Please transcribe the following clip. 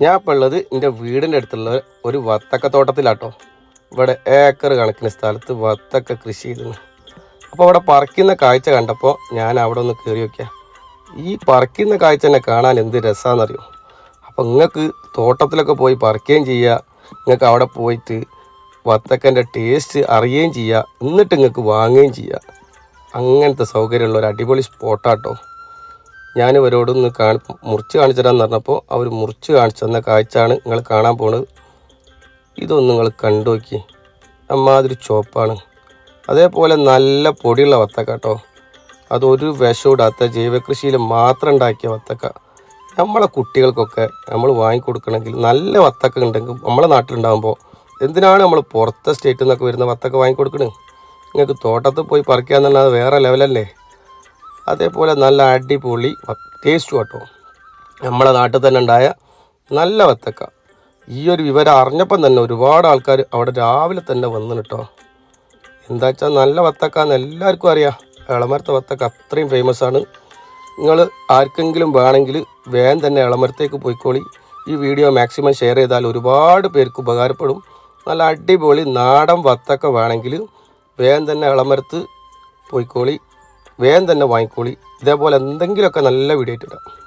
ഞാൻ ഇപ്പോൾ ഉള്ളത് എന്റെ വീടിന്റെ അടുത്തുള്ള ഒരു വത്തക്ക തോട്ടത്തിലാട്ടോ ഇവിടെ ഏക്കർ കണക്കിന് സ്ഥലത്ത് വത്തക്ക കൃഷി ചെയ്തിരുന്നു അപ്പോൾ അവിടെ പറിക്കുന്ന കാഴ്ച കണ്ടപ്പോൾ ഞാൻ അവിടെ ഒന്ന് കയറി വയ്ക്കുക ഈ പറിക്കുന്ന കാഴ്ച തന്നെ കാണാൻ എന്ത് രസമാണെന്നറിയോ അപ്പോൾ നിങ്ങൾക്ക് തോട്ടത്തിലൊക്കെ പോയി പറിക്കുകയും ചെയ്യുക നിങ്ങൾക്ക് അവിടെ പോയിട്ട് വത്തക്കന്റെ ടേസ്റ്റ് അറിയുകയും ചെയ്യുക എന്നിട്ട് നിങ്ങൾക്ക് വാങ്ങുകയും ചെയ്യുക അങ്ങനത്തെ സൗകര്യമുള്ള ഒരു അടിപൊളി സ്പോട്ടാട്ടോ. ഞാൻ ഇവരോട് ഒന്ന് കാണി മുറിച്ച് കാണിച്ചു തരാമെന്ന് പറഞ്ഞപ്പോൾ അവർ മുറിച്ച് കാണിച്ചു തന്ന കാഴ്ചയാണ് നിങ്ങൾ കാണാൻ പോണത്. ഇതൊന്ന് നിങ്ങൾ കണ്ടു നോക്കി. അമ്മാതിരി ചോപ്പാണ് അതേപോലെ നല്ല പൊടിയുള്ള വത്തക്ക കേട്ടോ അതൊരു വിഷം ഇടാത്ത ജൈവകൃഷിയിൽ മാത്രം ഉണ്ടാക്കിയ വത്തക്ക. നമ്മളെ കുട്ടികൾക്കൊക്കെ നമ്മൾ വാങ്ങിക്കൊടുക്കണമെങ്കിൽ നല്ല വത്തക്ക ഉണ്ടെങ്കിൽ നമ്മളെ നാട്ടിലുണ്ടാകുമ്പോൾ എന്തിനാണ് നമ്മൾ പുറത്തെ സ്റ്റേറ്റിൽ നിന്നൊക്കെ വരുന്ന വത്തക്ക വാങ്ങിക്കൊടുക്കണേ? നിങ്ങൾക്ക് തോട്ടത്തിൽ പോയി പറിക്കുക എന്നുള്ളത് വേറെ ലെവലല്ലേ അതേപോലെ നല്ല അടിപൊളി ടേസ്റ്റ് കേട്ടോ നമ്മളെ നാട്ടിൽ തന്നെ ഉണ്ടായ നല്ല വത്തക്ക. ഈ ഒരു വിവരം അറിഞ്ഞപ്പം തന്നെ ഒരുപാട് ആൾക്കാർ അവിടെ രാവിലെ തന്നെ വന്നു കേട്ടോ എന്താ വെച്ചാൽ നല്ല വത്തക്ക എന്ന് എല്ലാവർക്കും അറിയാം. ഇളമരത്തെ വത്തക്ക അത്രയും ഫേമസ് ആണ്. നിങ്ങൾ ആർക്കെങ്കിലും വേണമെങ്കിൽ വേഗം തന്നെ ഇളമരത്തേക്ക് പോയിക്കോളി. ഈ വീഡിയോ മാക്സിമം ഷെയർ ചെയ്താൽ ഒരുപാട് പേർക്ക് ഉപകാരപ്പെടും. നല്ല അടിപൊളി നാടൻ വത്തക്ക വേണമെങ്കിൽ വേഗം തന്നെ ഇളമരത്ത് പോയിക്കോളി. വേഗം തന്നെ വാങ്ങിക്കോളി. ഇതേപോലെ എന്തെങ്കിലുമൊക്കെ നല്ല വീഡിയോ ആയിട്ട് ഇടാം.